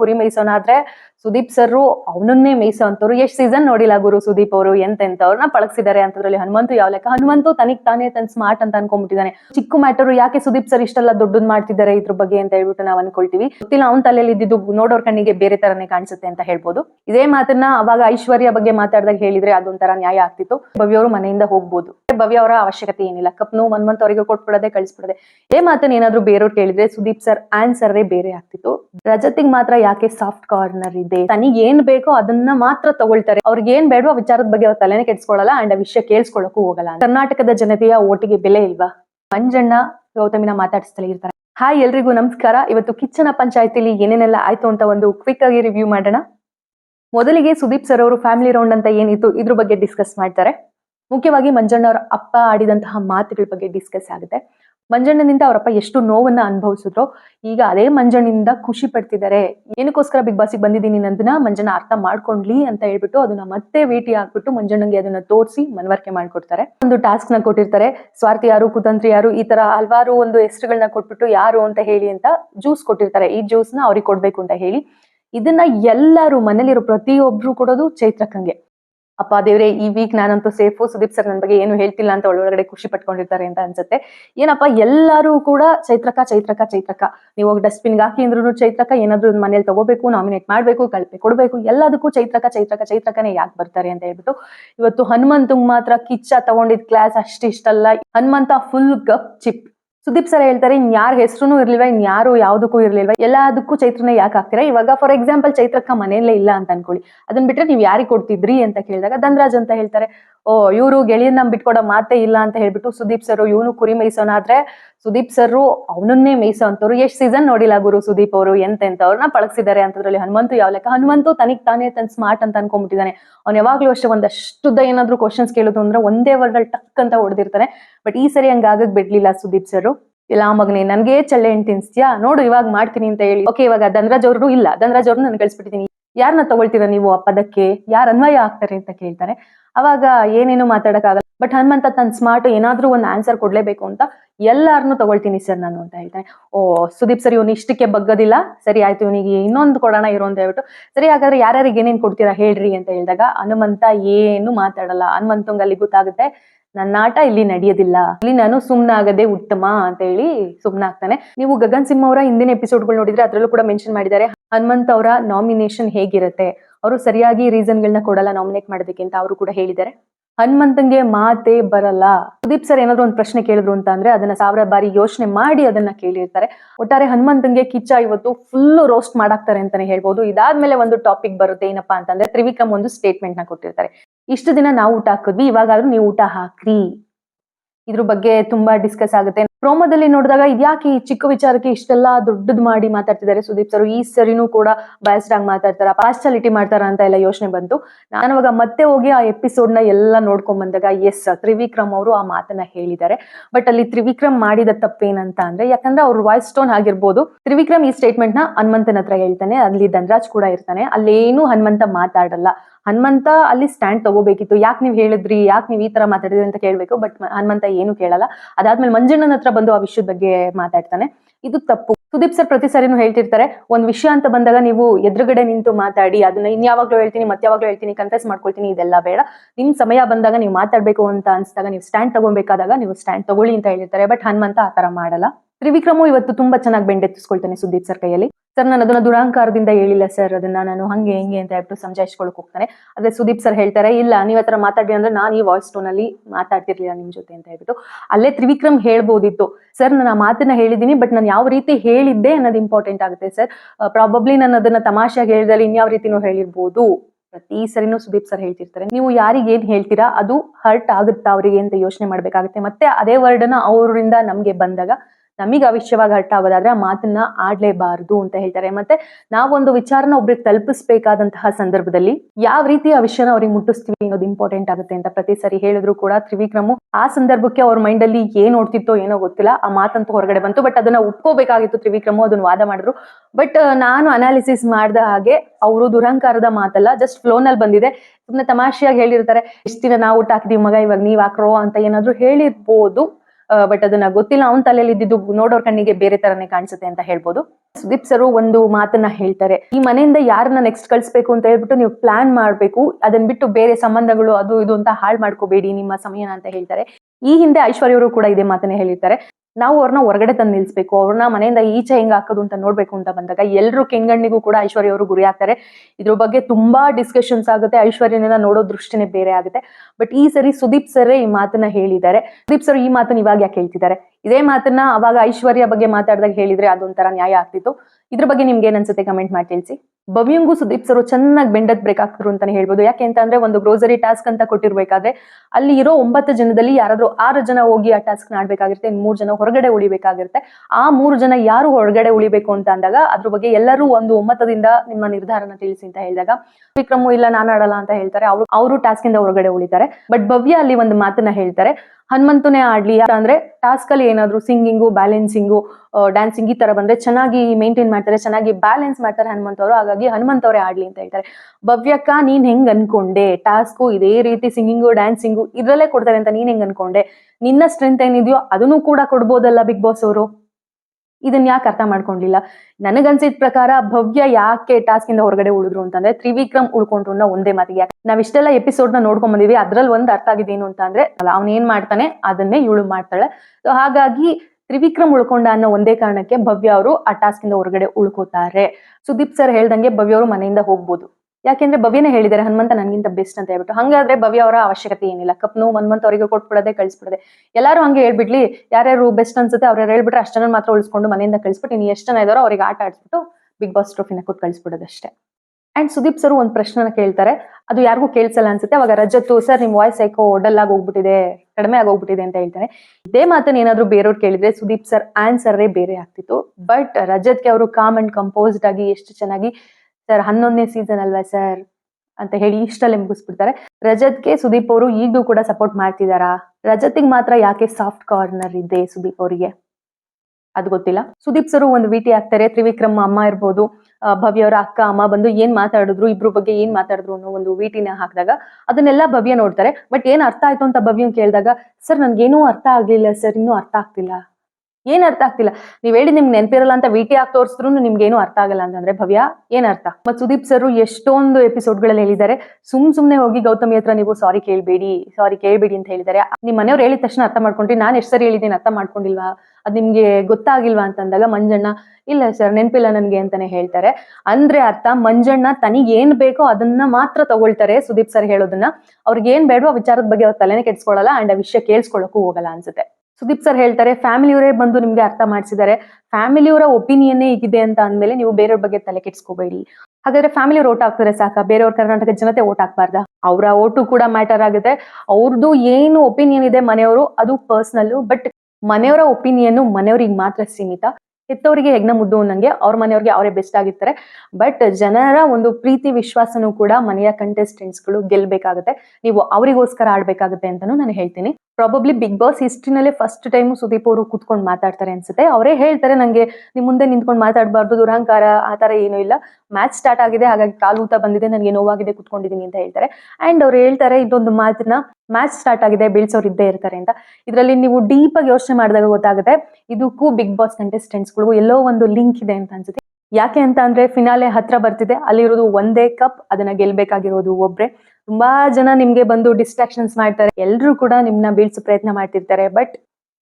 ಕುರಿ ಮೇಯಿಸೋನಾದ್ರೆ ಸುದೀಪ್ ಸರ್ ಅವನನ್ನೇ ಮೇಯಿಸೋ ಅಂತವ್ರು ಎಷ್ಟ್ ಸೀಸನ್ ನೋಡಿಲ್ಲ ಗುರು ಸುದೀಪ್ ಅವರು ಎಂತೆಂತವ್ರನ್ನ ಪಳಗ್ಸಿದ್ದಾರೆ ಅಂತದ್ರಲ್ಲಿ. ಹನುಮಂತು ಯಾವ ಲೆಕ್ಕ? ಹನುಮಂತು ತನಿಗ್ ತಾನೇ ತನ್ ಸ್ಮಾರ್ಟ್ ಅಂತ ಅನ್ಕೊಂಡ್ಬಿಟ್ಟಿದ್ದಾನೆ ಚಿಕ್ಕ ಮ್ಯಾಟರ್ ಯಾಕೆ ಸುದೀಪ್ ಸರ್ ಇಷ್ಟೆಲ್ಲ ದೊಡ್ಡದ್ ಮಾಡ್ತಿದ್ದಾರೆ ಇದ್ರ ಬಗ್ಗೆ ಅಂತ ಹೇಳ್ಬಿಟ್ಟು ನಾವು ಅನ್ಕೊಳ್ತೀವಿ. ಗೊತ್ತಿಲ್ಲ, ಅವ್ನ ತಲೆಯಲ್ಲಿ ಇದ್ದಿದ್ದು ನೋಡೋರ್ ಕಣ್ಣಿಗೆ ಬೇರೆ ತರನೇ ಕಾಣಿಸುತ್ತೆ ಅಂತ ಹೇಳ್ಬೋದು. ಇದೇ ಮಾತನ್ನ ಅವಾಗ ಐಶ್ವರ್ಯ ಬಗ್ಗೆ ಮಾತಾಡ್ದಾಗ ಹೇಳಿದ್ರೆ ಅದೊಂಥರ ನ್ಯಾಯ ಆಗ್ತಿತ್ತು. ಭವ್ಯ ಅವರು ಮನೆಯಿಂದ ಹೋಗ್ಬೋದು. ಭವ್ಯ ಅವರ ಅವಶ್ಯಕತೆ ಏನಿಲ್ಲ. ಕಪ್ನು ಹನುಮಂತ್ ಅವರಿಗೆ ಕೊಟ್ಬಿಡದೆ ಕಳಿಸ್ಬಿಡದೆ. ಏ ಮಾತನ್ನ ಏನಾದ್ರು ಬೇರೆಯವ್ರು ಕೇಳಿದ್ರೆ ಸುದೀಪ್ ಸರ್ ಆನ್ಸರ್ ಬೇರೆ ಆಗ್ತಿತ್ತು. ರಜತಿಗ್ ಮಾತ್ರ ಯಾಕೆ ಸಾಫ್ಟ್ ಕಾರ್ನರ್ ಇದೆ? ತನಿಗ್ ಏನ್ ಬೇಕೋ ಅದನ್ನ ಮಾತ್ರ ತಗೊಳ್ತಾರೆ. ಅವ್ರಿಗೆ ಏನ್ ಬೇಡವೋ ವಿಚಾರದ ಬಗ್ಗೆ ಅವ್ರ ತಲೆನೇ ಕೆಡ್ಸ್ಕೊಳ್ಳಲ್ಲ ಅಂಡ್ ಆ ವಿಷಯ ಕೇಳಿಸ್ಕೊಳ್ಳೋಕು ಹೋಗಲ್ಲ ಕರ್ನಾಟಕದ ಜನತೆಯ ಓಟಿಗೆ ಬೆಲೆ ಇಲ್ವಾ? ಮಂಜಣ್ಣ ಗೌತಮಿನ ಮಾತಾಡಿಸ್ತಲೇ ಇರ್ತಾರೆ. ಹಾಯ್ ಎಲ್ರಿಗೂ, ನಮಸ್ಕಾರ. ಇವತ್ತು ಕಿಚ್ಚನ ಪಂಚಾಯತಿಲಿ ಏನೇನೆಲ್ಲ ಆಯ್ತು ಅಂತ ಒಂದು ಕ್ವಿಕ್ ಆಗಿ ರಿವ್ಯೂ ಮಾಡೋಣ. ಮೊದಲಿಗೆ ಸುದೀಪ್ ಸರ್ ಅವರು ಫ್ಯಾಮಿಲಿ ರೌಂಡ್ ಅಂತ ಏನಿತ್ತು, ಇದ್ರ ಬಗ್ಗೆ ಡಿಸ್ಕಸ್ ಮಾಡ್ತಾರೆ. ಮುಖ್ಯವಾಗಿ ಮಂಜಣ್ಣ ಅವರ ಅಪ್ಪ ಆಡಿದಂತಹ ಮಾತುಗಳ ಬಗ್ಗೆ ಡಿಸ್ಕಸ್ ಆಗುತ್ತೆ. ಮಂಜಣ್ಣನಿಂದ ಅವರಪ್ಪ ಎಷ್ಟು ನೋವನ್ನ ಅನುಭವಿಸಿದ್ರು, ಈಗ ಅದೇ ಮಂಜಣ್ಣಿಂದ ಖುಷಿ ಪಡ್ತಿದ್ದಾರೆ ಏನಕ್ಕೋಸ್ಕರ ಬಿಗ್ ಬಾಸಿಗೆ ಬಂದಿದ್ದೀನಿ ಅದನ್ನ ಮಂಜಣ್ಣ ಅರ್ಥ ಮಾಡ್ಕೊಂಡ್ಲಿ ಅಂತ ಹೇಳ್ಬಿಟ್ಟು ಅದನ್ನ ಮತ್ತೆ ಭೇಟಿ ಆಗ್ಬಿಟ್ಟು ಮಂಜಣ್ಣಂಗೆ ಅದನ್ನ ತೋರಿಸಿ ಮನವರಿಕೆ ಮಾಡ್ಕೊಡ್ತಾರೆ. ಒಂದು ಟಾಸ್ಕ್ನ ಕೊಟ್ಟಿರ್ತಾರೆ. ಸ್ವಾರ್ಥಿ ಯಾರು, ಕುತಂತ್ರಿ ಯಾರು, ಈ ತರ ಹಲವಾರು ಒಂದು ಹೆಸರುಗಳನ್ನ ಕೊಟ್ಬಿಟ್ಟು ಯಾರು ಅಂತ ಹೇಳಿ ಅಂತ ಜ್ಯೂಸ್ ಕೊಟ್ಟಿರ್ತಾರೆ. ಈ ಜ್ಯೂಸ್ನ ಅವ್ರಿಗೆ ಕೊಡ್ಬೇಕು ಅಂತ ಹೇಳಿ. ಇದನ್ನ ಎಲ್ಲರೂ ಮನೇಲಿರೋ ಪ್ರತಿಯೊಬ್ರು ಕೊಡೋದು ಚೈತ್ರಕ್ಕಂಗೆ ಅಪ್ಪ ದೇವ್ರೆ, ಈ ವೀಕ್ ನಾನಂತೂ ಸೇಫು ಸುದೀಪ್ ಸರ್ ನನ್ನ ಬಗ್ಗೆ ಏನು ಹೇಳ್ತಿಲ್ಲ ಅಂತ ಒಳಗಡೆ ಖುಷಿ ಪಟ್ಕೊಂಡಿರ್ತಾರೆ ಅಂತ ಅನ್ಸುತ್ತೆ. ಏನಪ್ಪ, ಎಲ್ಲರೂ ಕೂಡ ಚೈತ್ರಕ ಚೈತ್ರಕ ಚೈತ್ರಕ. ನೀವು ಡಸ್ಟ್ಬಿನ್ಗೆ ಹಾಕಿ ಅಂದ್ರೂ ಚೈತ್ರಕ, ಏನಾದ್ರು ಮನೇಲಿ ತಗೋಬೇಕು ನಾಮಿನೇಟ್ ಮಾಡ್ಬೇಕು ಕಳಪೆ ಕೊಡಬೇಕು, ಎಲ್ಲದಕ್ಕೂ ಚೈತ್ರಕ ಚೈತ್ರಕ, ಚೈತ್ರಕನೇ ಯಾಕೆ ಬರ್ತಾರೆ ಅಂತ ಹೇಳ್ಬಿಟ್ಟು ಇವತ್ತು ಹನುಮಂತಂಗ್ ಮಾತ್ರ ಕಿಚ್ಚ ತಗೊಂಡಿದ್ ಕ್ಲಾಸ್ ಅಷ್ಟಿಷ್ಟಲ್ಲ ಹನುಮಂತ ಫುಲ್ ಗಪ್ ಚಿಪ್. ಸುದೀಪ್ ಸರ್ ಹೇಳ್ತಾರೆ ಯಾರ ಹೆಸರು ಇರ್ಲಿಲ್ವಾ ಯಾರು ಯಾವ್ದಕ್ಕೂ ಇರ್ಲಿಲ್ವಾ, ಎಲ್ಲದಕ್ಕೂ ಚೈತ್ರನ ಯಾಕೆ ಹಾಕ್ತೀರಾ? ಇವಾಗ ಫಾರ್ ಎಕ್ಸಾಂಪಲ್ ಚೈತ್ರಕ್ಕ ಮನೆಯಲ್ಲೇ ಇಲ್ಲ ಅಂತ ಅನ್ಕೊಳ್ಳಿ. ಅದನ್ನ ಬಿಟ್ರೆ ನೀವ್ ಯಾರಿಗೆ ಕೊಡ್ತಿದ್ರಿ ಅಂತ ಕೇಳಿದಾಗ ಧನ್ರಾಜ್ ಅಂತ ಹೇಳ್ತಾರೆ, ಓ, ಇವರು ಗೆಳೆಯನ್ನ ಬಿಟ್ಕೊಡೋ ಮಾತೇ ಇಲ್ಲ ಅಂತ ಹೇಳ್ಬಿಟ್ಟು ಸುದೀಪ್ ಸರ್, ಇವನು ಕುರಿ ಮೇಯಿಸೋನಾದ್ರೆ ಸುದೀಪ್ ಸರ್ ಅವನನ್ನೇ ಮೇಯ್ಸೋ ಅಂತವ್ರು ಎಷ್ಟ್ ಸೀಸನ್ ನೋಡಿಲ್ಲ ಗುರು ಸುದೀಪ್ ಅವರು ಎಂತೆಂತವ್ರನ್ನ ಪಳಗ್ಸಿದ್ದಾರೆ ಅಂತದ್ರಲ್ಲಿ. ಹನುಮಂತು ಯಾವ ಲೆಕ್ಕ? ಹನುಮಂತು ತನಿಗ್ ತಾನೇ ತನ್ ಸ್ಮಾರ್ಟ್ ಅಂತ ಅನ್ಕೊಂಡ್ಬಿಟ್ಟಿದ್ದಾನೆ. ಅವ್ನು ಯಾವಾಗ್ಲೂ ಅಷ್ಟೇ ಒಂದಷ್ಟುದ್ದ ಏನಾದ್ರು ಕ್ವಶನ್ಸ್ ಕೇಳೋದು ಅಂದ್ರೆ ಒಂದೇ ವರ್ಡಲ್ಲಿ ಟಕ್ ಅಂತ ಹೊಡೆದಿರ್ತಾನೆ. ಬಟ್ ಈ ಸರಿ ಹಂಗ ಆಗಕ್ ಬಿಡ್ಲಿಲ್ಲ ಸುದೀಪ್ ಸರ್. ಇಲ್ಲ, ಮಗನೇ, ನನ್ಗೆ ಚಳ್ಳೆ ಹಣ್ಣು ತಿನ್ಸ್ತೀಯಾ? ನೋಡು, ಇವಾಗ ಮಾಡ್ತೀನಿ ಅಂತ ಹೇಳಿ. ಓಕೆ ಇವಾಗ ಧನ್ರಾಜ್ ಅವ್ರು ಇಲ್ಲ. ಧನ್ರಾಜ್ ಅವ್ರನ್ನ ನಾನು ಕಳ್ಸಿಬಿಟ್ಟಿದ್ದೀನಿ ಯಾರನ್ನ ತಗೊಳ್ತೀರಾ ನೀವು ಆ ಪದಕ್ಕೆ ಯಾರು ಅನ್ವಯ ಆಗ್ತಾರೆ ಅಂತ ಕೇಳ್ತಾರೆ. ಅವಾಗ ಏನೇನು ಮಾತಾಡಕ್ಕಾಗಲ್ಲ. ಬಟ್ ಹನುಮಂತ ತನ್ನ ಸ್ಮಾರ್ಟ್ ಏನಾದ್ರೂ ಒಂದು ಆನ್ಸರ್ ಕೊಡ್ಲೇಬೇಕು ಅಂತ ಎಲ್ಲಾರನ್ನೂ ತಗೊಳ್ತೀನಿ ಸರ್ ನಾನು ಅಂತ ಹೇಳ್ತಾನೆ ಓ, ಸುದೀಪ್ ಸರ್, ಇವನು ಇಷ್ಟಕ್ಕೆ ಬಗ್ಗದಿಲ್ಲ. ಸರಿ ಆಯ್ತು, ಇವನಿಗೆ ಇನ್ನೊಂದು ಕೊಡೋಣ ಇರೋ ಅಂತ ಹೇಳ್ಬಿಟ್ಟು. ಸರಿ, ಹಾಗಾದ್ರೆ ಯಾರ್ಯಾರಿಗೆ ಏನೇನು ಕೊಡ್ತೀರಾ ಹೇಳ್ರಿ ಅಂತ ಹೇಳಿದಾಗ ಹನುಮಂತ ಏನು ಮಾತಾಡಲ್ಲ. ಹನುಮಂತಂಗೆ ಅಲ್ಲಿ ಗೊತ್ತಾಗುತ್ತೆ. ನನ್ನ ಆಟ ಇಲ್ಲಿ ನಡೆಯೋದಿಲ್ಲ. ಇಲ್ಲಿ ನಾನು ಸುಮ್ನಾಗದೆ ಉತ್ತಮ ಅಂತ ಹೇಳಿ ಸುಮ್ನಾಗ್ತಾನೆ. ನೀವು ಗಗನ್ ಸಿಂಹ ಅವರ ಹಿಂದಿನ ಎಪಿಸೋಡ್ಗಳು ನೋಡಿದ್ರೆ ಅದ್ರಲ್ಲೂ ಕೂಡ ಮೆನ್ಷನ್ ಮಾಡಿದ್ದಾರೆ, ಹನುಮಂತ್ ಅವರ ನಾಮಿನೇಷನ್ ಹೇಗಿರುತ್ತೆ? ಅವರು ಸರಿಯಾಗಿ ರೀಸನ್ ಗಳನ್ನ ಕೊಡಲ್ಲ ನಾಮಿನೇಟ್ ಮಾಡೋದಕ್ಕೆ ಅಂತ ಅವರು ಕೂಡ ಹೇಳಿದ್ದಾರೆ. ಹನುಮಂತಂಗೆ ಮಾತೇ ಬರಲ್ಲ. ಸುದೀಪ್ ಸರ್ ಏನಾದ್ರು ಒಂದು ಪ್ರಶ್ನೆ ಕೇಳಿದ್ರು ಅಂತ ಅಂದ್ರೆ ಅದನ್ನ ಸಾವಿರ ಬಾರಿ ಯೋಚನೆ ಮಾಡಿ ಅದನ್ನ ಕೇಳಿರ್ತಾರೆ. ಒಟ್ಟಾರೆ ಹನುಮಂತಂಗೆ ಕಿಚ್ಚ ಇವತ್ತು ಫುಲ್ ರೋಸ್ಟ್ ಮಾಡಾಕ್ತಾರೆ ಅಂತಾನೆ ಹೇಳ್ಬೋದು. ಇದಾದ್ಮೇಲೆ ಒಂದು ಟಾಪಿಕ್ ಬರುತ್ತೆ ಏನಪ್ಪಾ ಅಂತಂದ್ರೆ ತ್ರಿವಿಕ್ರಮ್ ಒಂದು ಸ್ಟೇಟ್ಮೆಂಟ್ನ ಕೊಟ್ಟಿರ್ತಾರೆ. ಇಷ್ಟು ದಿನ ನಾವು ಊಟ ಹಾಕಿದ್ವಿ ಇವಾಗಾದ್ರೂ ನೀವು ಊಟ ಹಾಕ್ರಿ. ಇದ್ರ ಬಗ್ಗೆ ತುಂಬಾ ಡಿಸ್ಕಸ್ ಆಗುತ್ತೆ. ಪ್ರೋಮೋದಲ್ಲಿ ನೋಡಿದಾಗ ಇದ್ಯಾಕೆ ಈ ಚಿಕ್ಕ ವಿಚಾರಕ್ಕೆ ಇಷ್ಟೆಲ್ಲ ದೊಡ್ಡದು ಮಾಡಿ ಮಾತಾಡ್ತಿದ್ದಾರೆ ಸುದೀಪ್ ಸರ್? ಈ ಸರಿನೂ ಕೂಡ ಬಯಸ್ಡ್ ಆಗಿ ಮಾತಾಡ್ತಾರ? ಪಾಸ್ಟಾಲಿಟಿ ಮಾಡ್ತಾರ ಅಂತ ಎಲ್ಲ ಯೋಚನೆ ಬಂತು. ನಾನು ಅವಾಗ ಮತ್ತೆ ಹೋಗಿ ಆ ಎಪಿಸೋಡ್ನ ಎಲ್ಲ ನೋಡ್ಕೊಂಡ್ ಬಂದಾಗ ಎಸ್ ತ್ರಿವಿಕ್ರಮ್ ಅವರು ಆ ಮಾತನ್ನ ಹೇಳಿದ್ದಾರೆ. ಬಟ್ ಅಲ್ಲಿ ತ್ರಿವಿಕ್ರಮ್ ಮಾಡಿದ ತಪ್ಪೇನಂತ ಅಂದ್ರೆ, ಯಾಕಂದ್ರೆ ಅವ್ರ ವಾಯ್ಸ್ ಸ್ಟೋನ್ ಆಗಿರ್ಬೋದು. ತ್ರಿವಿಕ್ರಮ್ ಈ ಸ್ಟೇಟ್ಮೆಂಟ್ನ ಹನುಮಂತನ ಹತ್ರ ಹೇಳ್ತಾನೆ. ಅಲ್ಲಿ ಧನರಾಜ್ ಕೂಡ ಇರ್ತಾನೆ. ಅಲ್ಲೇನು ಹನುಮಂತ ಮಾತಾಡಲ್ಲ. ಹನುಮಂತ ಅಲ್ಲಿ ಸ್ಟ್ಯಾಂಡ್ ತಗೋಬೇಕಿತ್ತು. ಯಾಕೆ ನೀವು ಹೇಳಿದ್ರಿ? ಯಾಕೆ ನೀವು ಈ ತರ ಮಾತಾಡಿದ್ರಿ ಅಂತ ಕೇಳ್ಬೇಕು. ಬಟ್ ಹನುಮಂತ ಏನು ಕೇಳಲ್ಲ. ಅದಾದ್ಮೇಲೆ ಮಂಜಣ್ಣನ ಹತ್ರ ಬಂದು ಆ ವಿಷಯದ ಬಗ್ಗೆ ಮಾತಾಡ್ತಾನೆ. ಇದು ತಪ್ಪು. ಸುದೀಪ್ ಸರ್ ಪ್ರತಿ ಸರಿನೂ ಹೇಳ್ತಿರ್ತಾರೆ, ಒಂದ್ ವಿಷಯ ಅಂತ ಬಂದಾಗ ನೀವು ಎದುರುಗಡೆ ನಿಂತು ಮಾತಾಡಿ, ಅದನ್ನ ಇನ್ಯಾವಾಗ್ಲೂ ಹೇಳ್ತೀನಿ ಮತ್ಯಾವಾಗ್ಲೂ ಹೇಳ್ತೀನಿ ಕನ್ಫೆಸ್ ಮಾಡ್ಕೊಳ್ತೀನಿ, ಇದೆಲ್ಲ ಬೇಡ. ನಿಮ್ ಸಮಯ ಬಂದಾಗ ನೀವು ಮಾತಾಡ್ಬೇಕು ಅಂತ ಅನ್ಸಿದಾಗ, ನೀವು ಸ್ಟ್ಯಾಂಡ್ ತಗೊಬೇಕಾದಾಗ ನೀವು ಸ್ಟ್ಯಾಂಡ್ ತಗೊಳ್ಳಿ ಅಂತ ಹೇಳಿರ್ತಾರೆ ಬಟ್ ಹನುಮಂತ ಆ ತರ ಮಾಡಲ್ಲ. ತ್ರಿವಿಕ್ರಮು ಇವತ್ತು ತುಂಬಾ ಚೆನ್ನಾಗಿ ಬೆಂಡೆತ್ತಿಸ್ಕೊಳ್ತಾನೆ ಸುದೀಪ್ ಸರ್ ಕೈಯಲ್ಲಿ. ಸರ್, ನಾನು ಅದನ್ನ ದುರಾಂಕಾರದಿಂದ ಹೇಳಿಲ್ಲ ಸರ್. ಅದನ್ನ ನಾನು ಹಂಗೆ ಹೆಂಗೆ ಅಂತ ಹೇಳ್ಬಿಟ್ಟು ಸಂಜಾಯಿಸ್ಕೊಳಕ್ ಹೋಗ್ತಾನೆ. ಆದ್ರೆ ಸುದೀಪ್ ಸರ್ ಹೇಳ್ತಾರೆ, ಇಲ್ಲ, ನೀವ್ ಹತ್ರ ಮಾತಾಡಿ ಅಂದ್ರೆ ನಾನು ಈ ವಾಯ್ಸ್ ಟೋನ್ ಅಲ್ಲಿ ಮಾತಾಡ್ತಿರ್ಲಿಲ್ಲ ನಿಮ್ ಜೊತೆ ಅಂತ ಹೇಳ್ಬಿಟ್ಟು. ಅಲ್ಲೇ ತ್ರಿವಿಕ್ರಮ್ ಹೇಳ್ಬೋದಿತ್ತು. ಸರ್, ನಾನು ಆ ಮಾತನ್ನ ಹೇಳಿದೀನಿ ಬಟ್ ನಾನು ಯಾವ ರೀತಿ ಹೇಳಿದ್ದೆ ಅನ್ನೋದು ಇಂಪಾರ್ಟೆಂಟ್ ಆಗುತ್ತೆ ಸರ್. ಪ್ರಾಬಬ್ಲಿ ನಾನು ಅದನ್ನ ತಮಾಷೆಯಾಗಿ ಹೇಳಿದಲ್ಲಿ ಇನ್ಯಾವ ರೀತಿನೂ ಹೇಳಿರ್ಬೋದು. ಪ್ರತಿ ಸರಿನೂ ಸುದೀಪ್ ಸರ್ ಹೇಳ್ತಿರ್ತಾರೆ. ನೀವು ಯಾರಿಗೆ ಏನ್ ಹೇಳ್ತೀರಾ, ಅದು ಹರ್ಟ್ ಆಗುತ್ತಾ ಅವರಿಗೆ ಅಂತ ಯೋಚನೆ ಮಾಡ್ಬೇಕಾಗುತ್ತೆ. ಮತ್ತೆ ಅದೇ ವರ್ಡ್ನ ಅವರಿಂದ ನಮ್ಗೆ ಬಂದಾಗ ನಮಗೆ ಅವಿಷ್ಯವಾಗಿ ಹರ್ಟ್ ಆಗೋದಾದ್ರೆ ಆ ಮಾತನ್ನ ಆಡ್ಲೇಬಾರದು ಅಂತ ಹೇಳ್ತಾರೆ. ಮತ್ತೆ ನಾವೊಂದು ವಿಚಾರನ ಒಬ್ರಿಗೆ ತಲುಪಿಸ್ಬೇಕಾದಂತಹ ಸಂದರ್ಭದಲ್ಲಿ ಯಾವ ರೀತಿ ಆ ವಿಷಯನ ಅವ್ರಿಗೆ ಮುಟ್ಟಿಸ್ತೀವಿ ಅನ್ನೋದು ಇಂಪಾರ್ಟೆಂಟ್ ಆಗುತ್ತೆ ಅಂತ ಪ್ರತಿ ಸರಿ ಹೇಳಿದ್ರು ಕೂಡ ತ್ರಿವಿಕ್ರಮು ಆ ಸಂದರ್ಭಕ್ಕೆ ಅವ್ರ ಮೈಂಡ್ ಅಲ್ಲಿ ಏನ್ ನೋಡ್ತಿತ್ತೋ ಏನೋ ಗೊತ್ತಿಲ್ಲ, ಆ ಮಾತಂತೂ ಹೊರಗಡೆ ಬಂತು. ಬಟ್ ಅದನ್ನ ಒಪ್ಕೋಬೇಕಾಗಿತ್ತು ತ್ರಿವಿಕ್ರಮು, ಅದನ್ನ ವಾದ ಮಾಡಿದ್ರು. ಬಟ್ ನಾನು ಅನಾಲಿಸಿಸ್ ಮಾಡ್ದ ಹಾಗೆ ಅವರು ದುರಹಂಕಾರದ ಮಾತಲ್ಲ ಜಸ್ಟ್ ಫ್ಲೋನಲ್ಲಿ ಬಂದಿದೆ. ಸುಮ್ಮನೆ ತಮಾಷೆಯಾಗಿ ಹೇಳಿರ್ತಾರೆ, ಇಷ್ಟ ದಿನ ನಾವು ಊಟ ಹಾಕಿದೀವಿ ಮಗ, ಇವಾಗ ನೀವ್ ಹಾಕ್ರೋ ಅಂತ ಏನಾದ್ರು ಹೇಳಿರ್ಬೋದು. ಬಟ್ ಅದನ್ನ ಗೊತ್ತಿಲ್ಲ. ಅವನ ತಲೆಯಲ್ಲಿ ಇದ್ದಿದ್ದು ನೋಡೋರ್ ಕಣ್ಣಿಗೆ ಬೇರೆ ತರನೇ ಕಾಣಿಸುತ್ತೆ ಅಂತ ಹೇಳ್ಬೋದು. ಸುದೀಪ್ ಸರ್ ಒಂದು ಮಾತನ್ನ ಹೇಳ್ತಾರೆ. ಈ ಮನೆಯಿಂದ ಯಾರನ್ನ ನೆಕ್ಸ್ಟ್ ಕಳಿಸ್ಬೇಕು ಅಂತ ಹೇಳ್ಬಿಟ್ಟು ನೀವು ಪ್ಲಾನ್ ಮಾಡ್ಬೇಕು. ಅದನ್ನ ಬಿಟ್ಟು ಬೇರೆ ಸಂಬಂಧಗಳು, ಅದು ಇದು ಅಂತ ಹಾಳು ಮಾಡ್ಕೋಬೇಡಿ. ನಿಮ್ಮ ಸಮಯನ ಅಂತ ಹೇಳ್ತಾರೆ. ಈ ಹಿಂದೆ ಐಶ್ವರ್ಯವರು ಕೂಡ ಇದೇ ಮಾತನ್ನ ಹೇಳಿರ್ತಾರೆ. ನಾವು ಅವ್ರನ್ನ ಹೊರಗಡೆ ತಂದು ನಿಲ್ಸ್ಬೇಕು ಅವ್ರನ್ನ ಮನೆಯಿಂದ ಈಚೆ ಹೆಂಗ್ ಹಾಕೋದು ಅಂತ ನೋಡ್ಬೇಕು ಅಂತ ಬಂದಾಗ ಎಲ್ರು ಕೆಂಗಣ್ಣಿಗೂ ಕೂಡ ಐಶ್ವರ್ಯ ಅವರು ಗುರಿ ಆಗ್ತಾರೆ. ಇದ್ರ ಬಗ್ಗೆ ತುಂಬಾ ಡಿಸ್ಕಷನ್ಸ್ ಆಗುತ್ತೆ ಐಶ್ವರ್ಯನ ನೋಡೋ ದೃಷ್ಟಿನೇ ಬೇರೆ ಆಗುತ್ತೆ. ಬಟ್ ಈ ಸರಿ ಸುದೀಪ್ ಸರ್ ಈ ಮಾತನ್ನ ಹೇಳಿದ್ದಾರೆ. ಸುದೀಪ್ ಸರ್ ಈ ಮಾತನ್ನ ಇವಾಗ ಯಾಕೆ ಹೇಳ್ತಿದ್ದಾರೆ? ಇದೇ ಮಾತನ್ನ ಅವಾಗ ಐಶ್ವರ್ಯ ಬಗ್ಗೆ ಮಾತಾಡಿದಾಗ ಹೇಳಿದ್ರೆ ಅದೊಂಥರ ನ್ಯಾಯ ಆಗ್ತಿತ್ತು. ಇದ್ರ ಬಗ್ಗೆ ನಿಮ್ಗೆ ಏನ್ ಅನ್ಸುತ್ತೆ ಕಮೆಂಟ್ ಮಾಡಿ ತಿಳಿಸಿ ಭವ್ಯಂಗೂ ಸುದೀಪ್ ಸರ್ ಚೆನ್ನಾಗಿ ಬೆಂಡದ್ ಬ್ರೇಕ್ ಆಗ್ತಿರು ಅಂತಾನೆ ಹೇಳ್ಬೋದು. ಯಾಕೆ ಅಂತಂದ್ರೆ ಒಂದು ಗ್ರೋಸರಿ ಟಾಸ್ಕ್ ಅಂತ ಕೊಟ್ಟಿರ್ಬೇಕಾದ್ರೆ ಅಲ್ಲಿ ಇರೋ ಒಂಬತ್ತು ಜನದಲ್ಲಿ ಯಾರಾದ್ರೂ ಆರು ಜನ ಹೋಗಿ ಆ ಟಾಸ್ಕ್ ಆಡ್ಬೇಕಾಗಿರುತ್ತೆ, ಇನ್ನು ಮೂರು ಜನ ಹೊರಗಡೆ ಉಳಿಬೇಕಾಗಿರುತ್ತೆ. ಆ ಮೂರು ಜನ ಯಾರು ಹೊರಗಡೆ ಉಳಿಬೇಕು ಅಂತ ಅಂದಾಗ ಅದ್ರ ಬಗ್ಗೆ ಎಲ್ಲರೂ ಒಂದು ಒಮ್ಮತದಿಂದ ನಿಮ್ಮ ನಿರ್ಧಾರನ ತಿಳಿಸಿ ಅಂತ ಹೇಳಿದಾಗ, ವಿಕ್ರಮು, ಇಲ್ಲ, ನಾನು ಆಡಲ್ಲ ಅಂತ ಹೇಳ್ತಾರೆ. ಅವರು ಅವರು ಟಾಸ್ಕ್ ಇಂದ ಹೊರಗಡೆ ಉಳಿತಾರೆ. ಬಟ್ ಭವ್ಯ ಅಲ್ಲಿ ಒಂದು ಮಾತನ್ನ ಹೇಳ್ತಾರೆ, ಹನುಮಂತನೇ ಆಡ್ಲಿ. ಅಂದ್ರೆ ಟಾಸ್ಕ್ ಅಲ್ಲಿ ಏನಾದ್ರು ಸಿಂಗಿಂಗು ಬ್ಯಾಲೆನ್ಸಿಂಗು ಡ್ಯಾನ್ಸಿಂಗ್ ಈ ತರ ಬಂದ್ರೆ ಚೆನ್ನಾಗಿ ಮೇಂಟೈನ್ ಮಾಡ್ತಾರೆ, ಚೆನ್ನಾಗಿ ಬ್ಯಾಲೆನ್ಸ್ ಮಾಡ್ತಾರೆ ಹನುಮಂತ ಅವರು. ಹಾಗಾಗಿ ಹನುಮಂತ ಅವರೇ ಆಡ್ಲಿ ಅಂತ ಹೇಳ್ತಾರೆ. ಭವ್ಯಕ್ಕ, ನೀನ್ ಹೆಂಗ್ ಅನ್ಕೊಂಡೆ? ಟಾಸ್ಕು ಇದೇ ರೀತಿ ಸಿಂಗಿಂಗು ಡ್ಯಾನ್ಸಿಂಗು ಇದ್ರಲ್ಲೇ ಕೊಡ್ತಾರೆ ಅಂತ ನೀನ್ ಹೆಂಗ್ ಅನ್ಕೊಂಡೆ? ನಿನ್ನ ಸ್ಟ್ರೆಂತ್ ಏನಿದೆಯೋ ಅದನ್ನು ಕೂಡ ಕೊಡ್ಬೋದಲ್ಲ ಬಿಗ್ ಬಾಸ್ ಅವರು? ಇದನ್ನ ಯಾಕೆ ಅರ್ಥ ಮಾಡ್ಕೊಂಡಿಲ್ಲ? ನನಗನ್ಸಿದ ಪ್ರಕಾರ ಭವ್ಯ ಯಾಕೆ ಟಾಸ್ಕ್ ಇಂದ ಹೊರಗಡೆ ಉಳಿದ್ರು ಅಂತಂದ್ರೆ ತ್ರಿವಿಕ್ರಮ್ ಉಳ್ಕೊಂಡ್ರು ಒಂದೇ ಮಾತಿಗೆ. ಯಾಕೆ ನಾವ್ ಇಷ್ಟೆಲ್ಲ ಎಪಿಸೋಡ್ನ ನೋಡ್ಕೊಂಡ್ ಬಂದಿವಿ, ಅದ್ರಲ್ಲಿ ಒಂದ್ ಅರ್ಥ ಆಗಿದೆ ಏನು ಅಂತ ಅಂದ್ರೆ, ಅಲ್ಲ, ಅವ್ನ್ ಏನ್ ಮಾಡ್ತಾನೆ, ಅದನ್ನೇ ಇವಳು ಮಾಡ್ತಾಳೆ. ಸೊ ಹಾಗಾಗಿ ತ್ರಿವಿಕ್ರಮ್ ಉಳ್ಕೊಂಡ ಅನ್ನೋ ಒಂದೇ ಕಾರಣಕ್ಕೆ ಭವ್ಯ ಅವರು ಆ ಟಾಸ್ಕ್ ಇಂದ ಹೊರಗಡೆ ಉಳ್ಕೋತಾರೆ. ಸುದೀಪ್ ಸರ್ ಹೇಳ್ದಂಗೆ ಭವ್ಯ ಅವರು ಮನೆಯಿಂದ ಹೋಗ್ಬೋದು. ಯಾಕೆಂದ್ರೆ ಭವ್ಯನೇ ಹೇಳಿದ್ದಾರೆ, ಹನುಮಂತ ನನ್ಗಿಂತ ಬೆಸ್ಟ್ ಅಂತ ಹೇಳ್ಬಿಟ್ಟು. ಹಂಗಾದ್ರೆ ಭವ್ಯ ಅವರ ಅವಶ್ಯಕತೆ ಏನಿಲ್ಲ. ಕಪ್ ನೋವು ಹನುಮಂತ ಅವರಿಗೆ ಕೊಟ್ಬಿಡದೆ ಕಳಿಸ್ಬಿಡದೆ. ಎಲ್ಲರೂ ಹಂಗೆ ಹೇಳ್ಬಿಡ್ಲಿ ಯಾರ್ಯಾರು ಬೆಸ್ಟ್ ಅನ್ಸುತ್ತೆ ಅವ್ರು ಹೇಳ್ಬಿಟ್ರೆ ಅಷ್ಟನ್ನ ಮಾತ್ರ ಉಳಿಸ್ಕೊಂಡು ಮನೆಯಿಂದ ಕಳಿಸ್ಬಿಟ್ಟು, ಇನ್ನು ಎಷ್ಟು ಜನ ಇದಾರೋ ಅವ್ರಿಗೆ ಆಟ ಆಡ್ಸ್ಬಿಟ್ಟು ಬಿಗ್ ಬಾಸ್ ಟ್ರೋಫಿನ ಕೊಟ್ಟು ಕಳಿಸ್ಬಿಡೋದಷ್ಟೇ. ಅಂಡ್ ಸುದೀಪ್ ಸರ್ ಒಂದ್ ಪ್ರಶ್ನೆನ ಕೇಳ್ತಾರೆ. ಅದು ಯಾರಿಗೂ ಕೇಳಿಸಲ್ಲ ಅನ್ಸುತ್ತೆ. ಅವಾಗ ರಜತ್ತು, ಸರ್ ನಿಮ್ ವಾಯ್ಸ್ ಐಕೋ ಡಲ್ ಆಗಿ ಹೋಗ್ಬಿಟ್ಟಿದೆ ಕಡಿಮೆ ಆಗೋಗ್ಬಿಟ್ಟಿದೆ ಅಂತ ಹೇಳ್ತಾರೆ. ಇದೇ ಮಾತನ್ನ ಏನಾದ್ರು ಬೇರೆಯವ್ರು ಕೇಳಿದ್ರೆ ಸುದೀಪ್ ಸರ್ ಆನ್ಸರೇ ಬೇರೆ ಆಗ್ತಿತ್ತು. ಬಟ್ ರಜತ್ಗೆ ಅವರು ಕಾಮ್ ಅಂಡ್ ಕಂಪೋಸ್ಡ್ ಆಗಿ ಎಷ್ಟು ಚೆನ್ನಾಗಿ, ಸರ್, ಹನ್ನೊಂದನೇ ಸೀಸನ್ ಅಲ್ವಾ ಸರ್? ಅಂತ ಹೇಳಿ ಇಷ್ಟಲ್ಲೇ ಮುಗಿಸ್ಬಿಡ್ತಾರೆ. ರಜತ್ಗೆ ಸುದೀಪ್ ಅವರು ಈಗಲೂ ಕೂಡ ಸಪೋರ್ಟ್ ಮಾಡ್ತಿದಾರಾ? ರಜತ್ಗೆ ಮಾತ್ರ ಯಾಕೆ ಸಾಫ್ಟ್ ಕಾರ್ನರ್ ಇದೆ ಸುದೀಪ್ ಅವರಿಗೆ? ಅದು ಗೊತ್ತಿಲ್ಲ. ಸುದೀಪ್ ಸರ್ ಒಂದು ವಿಟಿ ಆಗ್ತಾರೆ. ತ್ರಿವಿಕ್ರಮ್ ಅಮ್ಮ ಇರ್ಬೋದು. ಭವ್ಯ ಅವರ ಅಕ್ಕ, ಅಮ್ಮ ಬಂದು ಏನ್ ಮಾತಾಡಿದ್ರು, ಇಬ್ರು ಬಗ್ಗೆ ಏನ್ ಮಾತಾಡಿದ್ರು ಅನ್ನೋ ಒಂದು ವೀಟಿನ ಹಾಕಿದಾಗ ಅದನ್ನೆಲ್ಲ ಭವ್ಯ ನೋಡ್ತಾರೆ. ಬಟ್ ಏನ್ ಅರ್ಥ ಆಯ್ತು ಅಂತ ಭವ್ಯ ಕೇಳಿದಾಗ, ಸರ್, ನನ್ಗೇನೂ ಅರ್ಥ ಆಗ್ಲಿಲ್ಲ, ಸರ್, ಇನ್ನೂ ಅರ್ಥ ಆಗ್ತಿಲ್ಲ. ಏನ್ ಅರ್ಥ ಆಗ್ತಿಲ್ಲ? ನೀವ್ ಹೇಳಿ ನಿಮ್ಗೆ ನೆನಪಿರಲ್ಲ ಅಂತ ವಿಟಿ ಆಗಿ ತೋರಿಸಿದ್ರು ನಿಮ್ಗೆ ಏನು ಅರ್ಥ ಆಗಲ್ಲ ಅಂತಂದ್ರೆ ಭವ್ಯ, ಏನ್ ಅರ್ಥ? ಮತ್ ಸುದೀಪ್ ಸರ್ ಎಷ್ಟೊಂದು ಎಪಿಸೋಡ್ಗಳಲ್ಲಿ ಹೇಳಿದ್ದಾರೆ. ಸುಮ್ ಸುಮ್ನೆ ಹೋಗಿ ಗೌತಮಿ ಹತ್ರ ನೀವು ಸಾರಿ ಕೇಳ್ಬೇಡಿ ಸಾರಿ ಕೇಳ್ಬೇಡಿ ಅಂತ ಹೇಳಿದ್ದಾರೆ. ನಿಮ್ ಮನೆಯವ್ರು ಹೇಳಿದ ತಕ್ಷಣ ಅರ್ಥ ಮಾಡ್ಕೊಂಡ್ರಿ, ನಾನ್ ಎಷ್ಟು ಸರಿ ಹೇಳಿದ್ದೀನಿ ಅರ್ಥ ಮಾಡ್ಕೊಂಡಿಲ್ವಾ? ಅದ್ ನಿಮ್ಗೆ ಗೊತ್ತಾಗಿಲ್ವಾ ಅಂತಂದಾಗ ಮಂಜಣ್ಣ, ಇಲ್ಲ ಸರ್ ನೆನಪಿಲ್ಲ ನನ್ಗೆ ಅಂತಾನೆ ಹೇಳ್ತಾರೆ. ಅಂದ್ರೆ ಅರ್ಥ, ಮಂಜಣ್ಣ ತನಿಗೆ ಏನ್ ಬೇಕೋ ಅದನ್ನ ಮಾತ್ರ ತಗೊಳ್ತಾರೆ ಸುದೀಪ್ ಸರ್ ಹೇಳೋದನ್ನ. ಅವ್ರಿಗೆ ಏನ್ ಬೇಡವೋ ವಿಚಾರದ ಬಗ್ಗೆ ಅವ್ರ ತಲೆನೇ ಕೆಡ್ಸ್ಕೊಳ್ಳಲ್ಲ ಅಂಡ್ ಆ ವಿಷಯ ಕೇಳಿಸ್ಕೊಳ್ಳೋಕ್ಕೂ ಹೋಗಲ್ಲ ಅನ್ಸುತ್ತೆ. ಸುದೀಪ್ ಸರ್ ಹೇಳ್ತಾರೆ, ಫ್ಯಾಮಿಲಿಯವರೇ ಬಂದು ನಿಮ್ಗೆ ಅರ್ಥ ಮಾಡಿಸಿದ್ದಾರೆ. ಫ್ಯಾಮಿಲಿಯವರ ಒಪಿನಿಯನ್ನೇ ಹೀಗಿದೆ ಅಂತ ಅಂದ್ಮೇಲೆ ನೀವು ಬೇರೆಯವ್ರ ಬಗ್ಗೆ ತಲೆ ಕೆಡ್ಸ್ಕೋಬೇಡಿ. ಹಾಗಾದ್ರೆ ಫ್ಯಾಮಿಲಿ ಓಟ್ ಹಾಕ್ತಾರೆ ಸಾಕ? ಬೇರೆಯವ್ರ ಕರ್ನಾಟಕ ಜನತೆ ಓಟ್ ಹಾಕ್ಬಾರ್ದ? ಅವರ ಓಟು ಕೂಡ ಮ್ಯಾಟರ್ ಆಗುತ್ತೆ. ಅವ್ರದ್ದು ಏನು ಒಪಿನಿಯನ್ ಇದೆ ಮನೆಯವರು, ಅದು ಪರ್ಸನಲ್ ಬಟ್ ಮನೆಯವರ ಒಪಿನಿಯನ್ ಮನೆಯವ್ರಿಗೆ ಮಾತ್ರ ಸೀಮಿತ. ಹೆತ್ತವರಿಗೆ ಹೆಗ್ನ ಮುದ್ದು ಅನ್ನಂಗೆ ಅವ್ರ ಮನೆಯವ್ರಿಗೆ ಅವರೇ ಬೆಸ್ಟ್ ಆಗಿರ್ತಾರೆ. ಬಟ್ ಜನರ ಒಂದು ಪ್ರೀತಿ, ವಿಶ್ವಾಸನೂ ಕೂಡ ಮನೆಯ ಕಂಟೆಸ್ಟೆಂಟ್ಸ್ಗಳು ಗೆಲ್ಬೇಕಾಗುತ್ತೆ. ನೀವು ಅವರಿಗೋಸ್ಕರ ಆಡ್ಬೇಕಾಗುತ್ತೆ ಅಂತಾನು ನಾನು ಹೇಳ್ತೀನಿ. ಪ್ರಾಬಬ್ಲಿ ಬಿಗ್ ಬಾಸ್ ಹಿಸ್ಟ್ರಿನಲ್ಲೇ ಫಸ್ಟ್ ಟೈಮ್ ಸುದೀಪ್ ಅವರು ಕೂತ್ಕೊಂಡು ಮಾತಾಡ್ತಾರೆ ಅನ್ಸುತ್ತೆ. ಅವರೇ ಹೇಳ್ತಾರೆ ನಂಗೆ, ನಿಮ್ ಮುಂದೆ ನಿಂತ್ಕೊಂಡು ಮಾತಾಡಬಾರ್ದು ದುರಹಂಕಾರ ಆ ಥರ ಏನೂ ಇಲ್ಲ. ಮ್ಯಾಚ್ ಸ್ಟಾರ್ಟ್ ಆಗಿದೆ, ಹಾಗಾಗಿ ಕಾಲು ಊತ ಬಂದಿದೆ, ನನಗೆ ನೋವಾಗಿದೆ, ಕೂತ್ಕೊಂಡಿದ್ದೀನಿ ಅಂತ ಹೇಳ್ತಾರೆ. ಅಂಡ್ ಅವ್ರು ಹೇಳ್ತಾರೆ, ಇದೊಂದು ಮಾತನ್ನ ಮ್ಯಾಚ್ ಸ್ಟಾರ್ಟ್ ಆಗಿದೆ, ಬೀಳ್ಸೋರು ಇದ್ದೇ ಇರ್ತಾರೆ ಅಂತ. ಇದರಲ್ಲಿ ನೀವು ಡೀಪ್ ಆಗಿ ಯೋಚನೆ ಮಾಡಿದಾಗ ಗೊತ್ತಾಗುತ್ತೆ ಇದಕ್ಕೂ ಬಿಗ್ ಬಾಸ್ ಕಂಟೆಸ್ಟೆಂಟ್ಸ್ಗಳಿಗೂ ಎಲ್ಲೋ ಒಂದು ಲಿಂಕ್ ಇದೆ ಅಂತ ಅನ್ಸುತ್ತೆ. ಯಾಕೆ ಅಂತ ಅಂದ್ರೆ ಫಿನಾಲೆ ಹತ್ರ ಬರ್ತಿದೆ, ಅಲ್ಲಿರೋದು ಒಂದೇ ಕಪ್ ಅದನ್ನ ಗೆಲ್ಬೇಕಾಗಿರೋದು ಒಬ್ರೆ. ತುಂಬಾ ಜನ ನಿಮ್ಗೆ ಬಂದು ಡಿಸ್ಟ್ರಾಕ್ಷನ್ಸ್ ಮಾಡ್ತಾರೆ. ಎಲ್ರು ಕೂಡ ನಿಮ್ನ ಬೀಳ್ಸೋ ಪ್ರಯತ್ನ ಮಾಡ್ತಿರ್ತಾರೆ ಬಟ್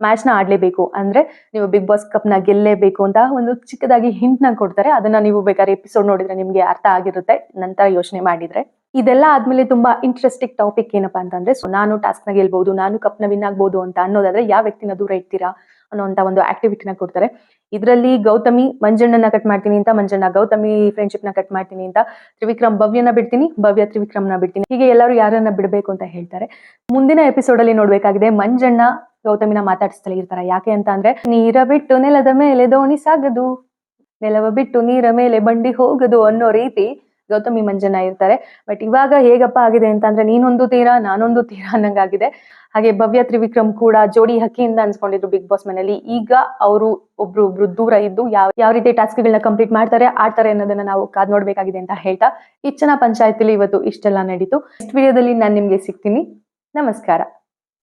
ಮ್ಯಾಚ್ನ ಆಡ್ಲೇಬೇಕು. ಅಂದ್ರೆ ನೀವು ಬಿಗ್ ಬಾಸ್ ಕಪ್ನ ಗೆಲ್ಲೇಬೇಕು ಅಂತ ಒಂದು ಚಿಕ್ಕದಾಗಿ ಹಿಂಟ್ನ ಕೊಡ್ತಾರೆ. ಅದನ್ನ ನೀವು ಬೇಕಾದ್ರೆ ಎಪಿಸೋಡ್ ನೋಡಿದ್ರೆ ನಿಮ್ಗೆ ಅರ್ಥ ಆಗಿರುತ್ತೆ. ನಂತರ ಯೋಚನೆ ಮಾಡಿದ್ರೆ. ಇದೆಲ್ಲ ಆದ್ಮೇಲೆ ತುಂಬಾ ಇಂಟ್ರೆಸ್ಟಿಂಗ್ ಟಾಪಿಕ್ ಏನಪ್ಪಾ ಅಂತಂದ್ರೆ ಸೊ ನಾನು ಟಾಸ್ಕ್ನ ಗೆಲ್ಬಹುದು ನಾನು ಕಪ್ನ ವಿನ್ ಆಗ್ಬಹುದು ಅಂತ ಅನ್ನೋದಾದ್ರೆ ಯಾವ ವ್ಯಕ್ತಿನ ದೂರ ಇಡ್ತೀರಾ ಅನ್ನೋಂತ ಒಂದು ಆಕ್ಟಿವಿಟಿನ ಕೊಡ್ತಾರೆ. ಇದರಲ್ಲಿ ಗೌತಮಿ, ಮಂಜಣ್ಣನ ಕಟ್ ಮಾಡ್ತೀನಿ ಅಂತ, ಮಂಜಣ್ಣ ಗೌತಮಿ ಫ್ರೆಂಡ್ಶಿಪ್ನ ಕಟ್ ಮಾಡ್ತೀನಿ ಅಂತ, ತ್ರಿವಿಕ್ರಮ್ ಭವ್ಯನ ಬಿಡ್ತೀನಿ, ಭವ್ಯ ತ್ರಿವಿಕ್ರಮ್ನ ಬಿಡ್ತೀನಿ. ಹೀಗೆ ಎಲ್ಲರೂ ಯಾರನ್ನ ಬಿಡಬೇಕು ಅಂತ ಹೇಳ್ತಾರೆ. ಮುಂದಿನ ಎಪಿಸೋಡ್ ಅಲ್ಲಿ ನೋಡ್ಬೇಕಾಗಿದೆ ಮಂಜಣ್ಣ ಗೌತಮಿನ ಮಾತಾಡಿಸ್ತಲೇ ಇರ್ತಾರೆ ಯಾಕೆ ಅಂತ ಅಂದ್ರೆ, ನೀರ ಬಿಟ್ಟು ನೆಲದ ಮೇಲೆ ದೋಣಿ ಸಾಗದು. ನೆಲವ ಬಿಟ್ಟು ನೀರ ಮೇಲೆ ಬಂಡಿ ಹೋಗದು ಅನ್ನೋ ರೀತಿ ಗೌತಮಿ ಮಂಜನ ಇರ್ತಾರೆ. ಬಟ್ ಇವಾಗ ಹೇಗಪ್ಪ ಆಗಿದೆ ಅಂತ ಅಂದ್ರೆ, ನೀನೊಂದು ತೀರ, ನಾನೊಂದು ತೀರ ಅನ್ನಂಗಾಗಿದೆ. ಹಾಗೆ ಭವ್ಯ ತ್ರಿವಿಕ್ರಮ್ ಕೂಡ ಜೋಡಿ ಹಕ್ಕಿಯಿಂದ ಅನ್ಸ್ಕೊಂಡಿದ್ರು ಬಿಗ್ ಬಾಸ್ ಮನೆಯಲ್ಲಿ. ಈಗ ಅವರು ಒಬ್ರು ಒಬ್ರು ದೂರ ಇದ್ದು ಯಾವ ಯಾವ ರೀತಿ ಟಾಸ್ಕ್ಗಳನ್ನ ಕಂಪ್ಲೀಟ್ ಮಾಡ್ತಾರೆ, ಆಡ್ತಾರೆ ಅನ್ನೋದನ್ನ ನಾವು ಕಾದ್ ನೋಡ್ಬೇಕಾಗಿದೆ ಅಂತ ಹೇಳ್ತಾ, ಇಚ್ಚನ ಪಂಚಾಯತಿಲಿ ಇವತ್ತು ಇಷ್ಟೆಲ್ಲ ನಡೀತು. ನೆಕ್ಸ್ಟ್ ವಿಡಿಯೋದಲ್ಲಿ ನಾನು ನಿಮ್ಗೆ ಸಿಗ್ತೀನಿ. ನಮಸ್ಕಾರ.